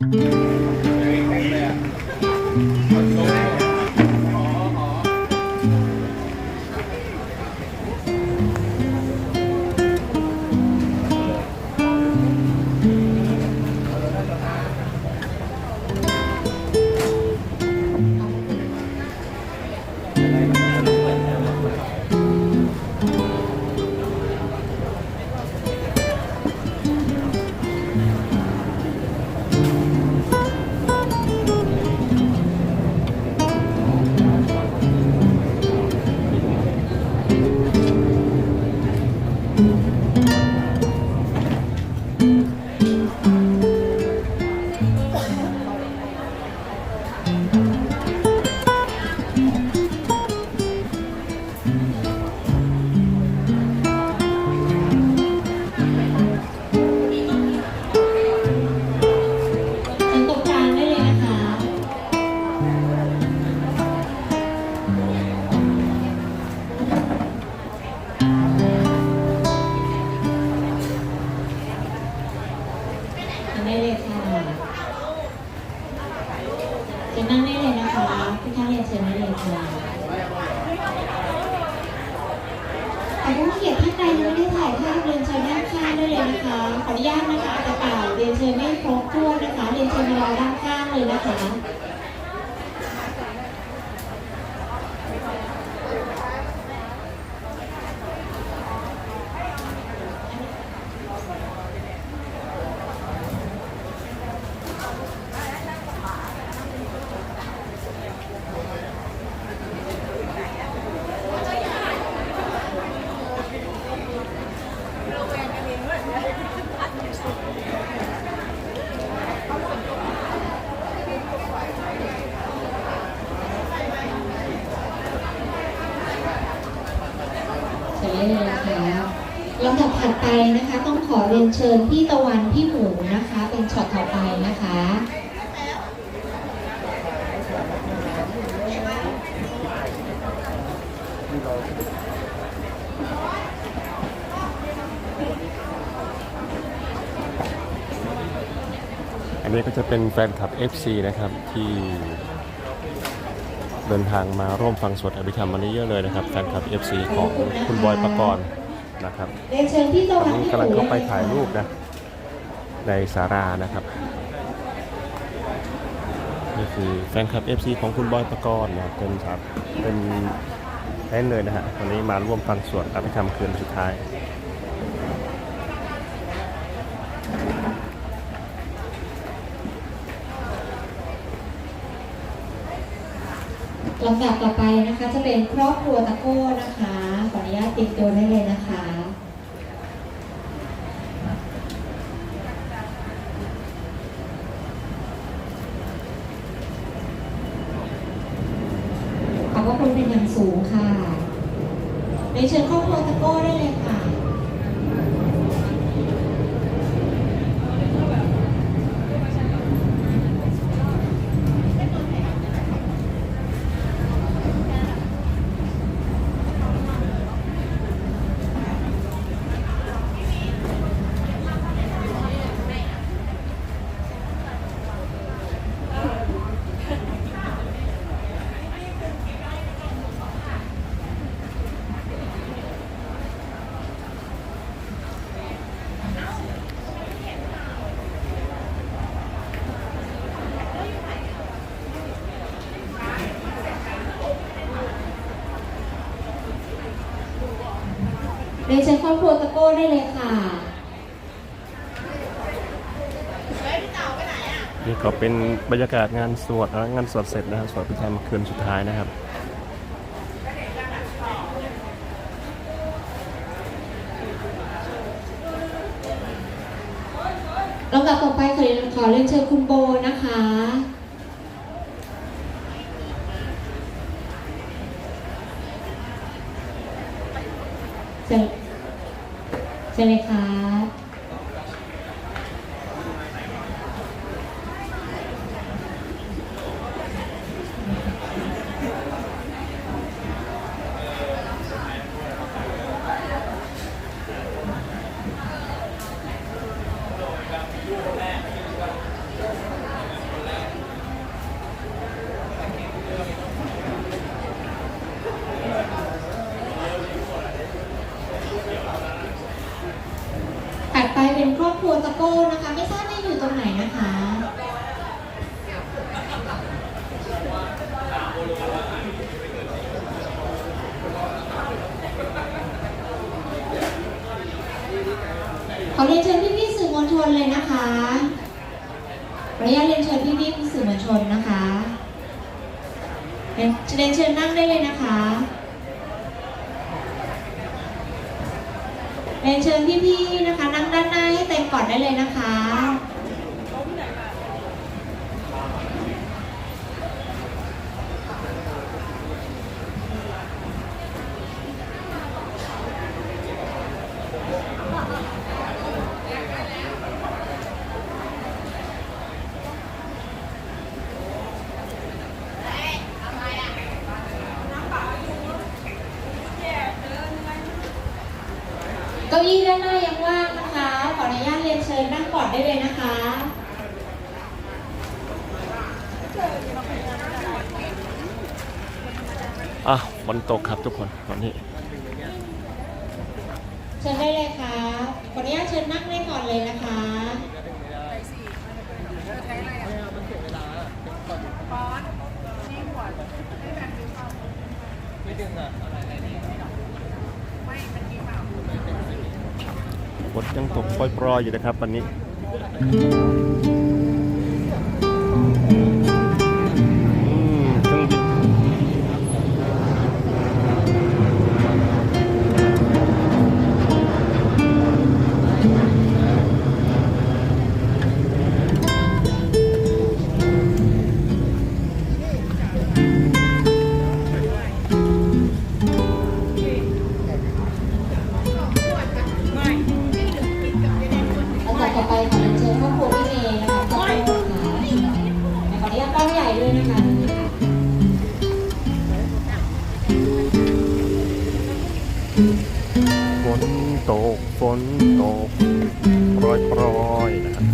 ถึ เชิญนั่งได้เลยนะคะพี่ท่านเรียนเชิญได้เลยค่ะแต่ผู้เกียรติท่านใดยังไม่ได้ถ่ายภาพเรียนเชิญด้านข้างได้เลยนะคะขออนุญาตนะคะกระเป๋าเรียนเชิญไม่ครบถ้วนนะคะเรียนเชิญมารอด้านข้างเลยนะคะ ได้เลยค่ะลำดับถัดไปนะคะ ต้องขอเรียนเชิญพี่ตะวันพี่หมูนะคะ เป็นช็อตต่อไปนะคะอันนี้ก็จะเป็นแฟนคลับ FC นะครับที่ เดินทางมาร่วมฟังสวดอภิธรรมวันนี้เยอะเลยนะครับแฟนคลับ FC ของคุณบอยปกรณ์นะครับเรียนเชิญพี่ตะตอนวันนี้พี่หกำลังมูเข้าไปลถ่ายรูปนะในสารานะครับนี่คือแฟนคลับ FC ของคุณบอยปกรณ์นะเป็นครับเป็นแน่นเลยนะฮะวันนี้มาร่วมฟังสวดอภิธรรมคืนสุดท้าย ลำดับต่อไปนะคะ จะเป็นครอบครัวตะโก้นะคะ ขออนุญาตติดตัวได้เลยนะคะขอบพระคุณเป็นอย่างสูงค่ะเรียนเชิญครอบครัวตะโก้ได้เลยค่ะ เรียนเชิญครอบครัวตะโก้ได้เลยค่ะ นี่ก็เป็นบรรยากาศงานสวดนะงานสวดเสร็จนะครับสวดพิธีคืนสุดท้ายนะครับลำดับต่อไปขอเรียนขอเรียน เชิญคุณ โก้นะคะ ไม่ทราบว่าอยู่ตรงไหนนะคะขอเรียนเชิญพี่พี่สื่อมวลชนเลยนะคะขออนุญาตเรียนเชิญพี่พี่สื่อมวลชนนะคะเรียนเชิญนั่งได้เลยนะคะเรียนเชิญพี่พี่นะคะ นั่งด้านหน้าให้ ก่อนได้เลยนะคะ เก้าอี้ด้านหน้ายังว่างนะคะ ขออนุญาตเรียนเชิญนั่งก่อนได้เลยนะคะ อะฝนตกครับทุกคนวันนี้ เชิญได้เลยค่ะ ขออนุญาตเชิญนั่งได้ก่อนเลยนะคะ ฝนยังตกปล่อยๆอยู่นะครับวันนี้ ฝนตกฝนตกโปรยโปรยๆนะครับ